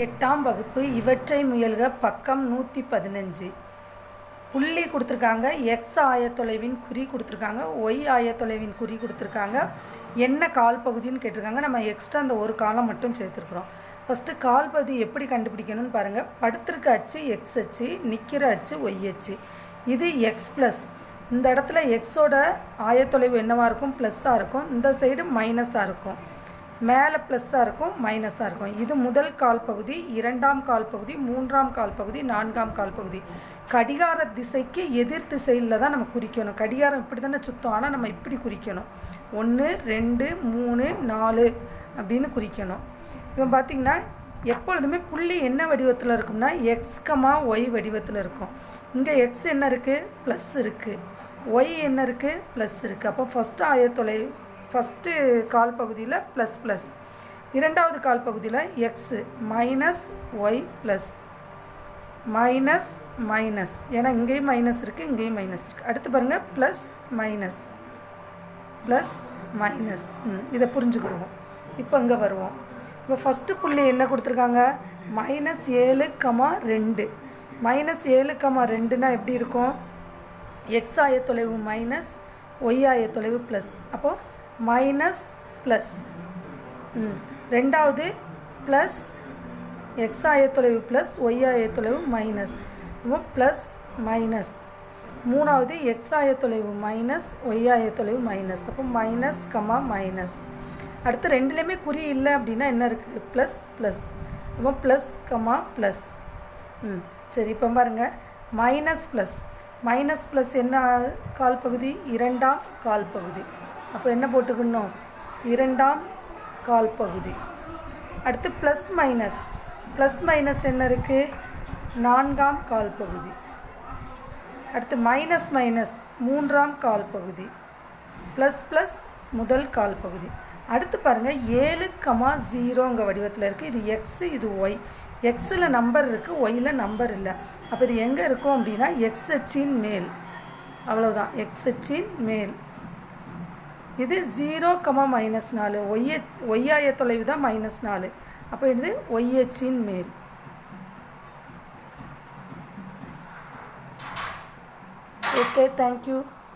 எட்டாம் வகுப்பு இவற்றை முயல்க பக்கம் நூற்றி பதினஞ்சு புள்ளி கொடுத்துருக்காங்க எக்ஸ் ஆயத்தொலைவின் குறி கொடுத்துருக்காங்க ஒய் ஆயத்தொலைவின் குறி கொடுத்துருக்காங்க. என்ன கால் பகுதின்னு கேட்டிருக்காங்க நம்ம எக்ஸ்ட்ரா அந்த ஒரு காலம் மட்டும் சேர்த்துருக்குறோம். ஃபஸ்ட்டு கால் பகுதி எப்படி கண்டுபிடிக்கணும்னு பாருங்கள் படுத்திருக்க அச்சு எக்ஸ் அச்சு நிற்கிற அச்சு ஒய் அச்சு. இது எக்ஸ் ப்ளஸ் இந்த இடத்துல எக்ஸோட ஆயத்தொலைவு என்னவாக இருக்கும்? ப்ளஸ்ஸாக இருக்கும். இந்த சைடு மைனஸாக இருக்கும். மேலே ப்ளஸ்ஸாக இருக்கும் மைனஸாக இருக்கும். இது முதல் கால் பகுதி இரண்டாம் கால் பகுதி மூன்றாம் கால் பகுதி நான்காம் கால் பகுதி. கடிகார திசைக்கு எதிர் திசையில் தான் நம்ம குறிக்கணும். கடிகாரம் இப்படி தானே சுத்தம் ஆனால் நம்ம இப்படி குறிக்கணும். ஒன்று ரெண்டு மூணு நாலு அப்படின்னு குறிக்கணும். இப்போ பார்த்திங்கன்னா எப்பொழுதுமே புள்ளி என்ன வடிவத்தில் இருக்கும்னா எக்ஸ்கமா ஒய் வடிவத்தில் இருக்கும். இங்கே எக்ஸ் என்ன இருக்குது ப்ளஸ் இருக்குது ஒய் என்ன இருக்குது ப்ளஸ் இருக்குது அப்போ ஃபஸ்ட்டு ஆயத்தொலை ஃபஸ்ட்டு கால் பகுதியில் ப்ளஸ் ப்ளஸ் இரண்டாவது கால் பகுதியில் x minus y plus minus minus ஏன்னா இங்கேயும் மைனஸ் இருக்குது இங்கேயும் மைனஸ் இருக்குது அடுத்து பாருங்கள் ப்ளஸ் மைனஸ் ப்ளஸ் மைனஸ் ம் இதை புரிஞ்சுக்கிடுவோம். இப்போ இங்கே வருவோம். இப்போ ஃபஸ்ட்டு புள்ளி என்ன கொடுத்துருக்காங்க? மைனஸ் ஏழு கமா ரெண்டு. மைனஸ் ஏழு கமா ரெண்டுனா எப்படி இருக்கும்? எக்ஸ் ஆயத்தொலைவு மைனஸ் ஒய் ஆயத்தொலைவு ப்ளஸ் அப்போது மைனஸ் ப்ளஸ் ம். ரெண்டாவது ப்ளஸ் எக்ஸ் ஆயத்தொலைவு ப்ளஸ் ஒய் ஆயத்தொலைவு மைனஸ் ப்ளஸ் மைனஸ் மூணாவது எக்ஸ் ஆயத்தொலைவு மைனஸ் ஒய் ஆயத்தொலைவு மைனஸ் அப்போ மைனஸ் கமா மைனஸ் அடுத்து ரெண்டுலேயுமே குறி இல்லை அப்படின்னா என்ன இருக்குது ப்ளஸ் ப்ளஸ் அப்போ ப்ளஸ் கமா ப்ளஸ் ம். சரி இப்போ பாருங்கள் மைனஸ் ப்ளஸ் மைனஸ் ப்ளஸ் என்ன கால் பகுதி? இரண்டாம் கால் பகுதி. அப்போ என்ன போட்டுக்கணும்? இரண்டாம் கால் பகுதி. அடுத்து ப்ளஸ் மைனஸ் ப்ளஸ் மைனஸ் என்ன இருக்குது நான்காம் கால் பகுதி. அடுத்து மைனஸ் மைனஸ் மூன்றாம் கால் பகுதி. ப்ளஸ் ப்ளஸ் முதல் கால் பகுதி. அடுத்து பாருங்கள் ஏழு கமா ஜீரோங்க வடிவத்தில் இருக்குது இது எக்ஸு இது ஒய் எக்ஸில் நம்பர் இருக்குது ஒய்யில் நம்பர் இல்லை. அப்போ இது எங்கே இருக்கும் அப்படின்னா எக்ஸ் அச்சின் மேல். அவ்வளோதான் எக்ஸ் அச்சின் மேல். இது ஜீரோ கமா மைனஸ் நாலு. ஒய்ய ஒய்யாய தொலைவு தான் மைனஸ் நாலு. அப்போ இது ஒய்யச்சின் மேல். Okay thank you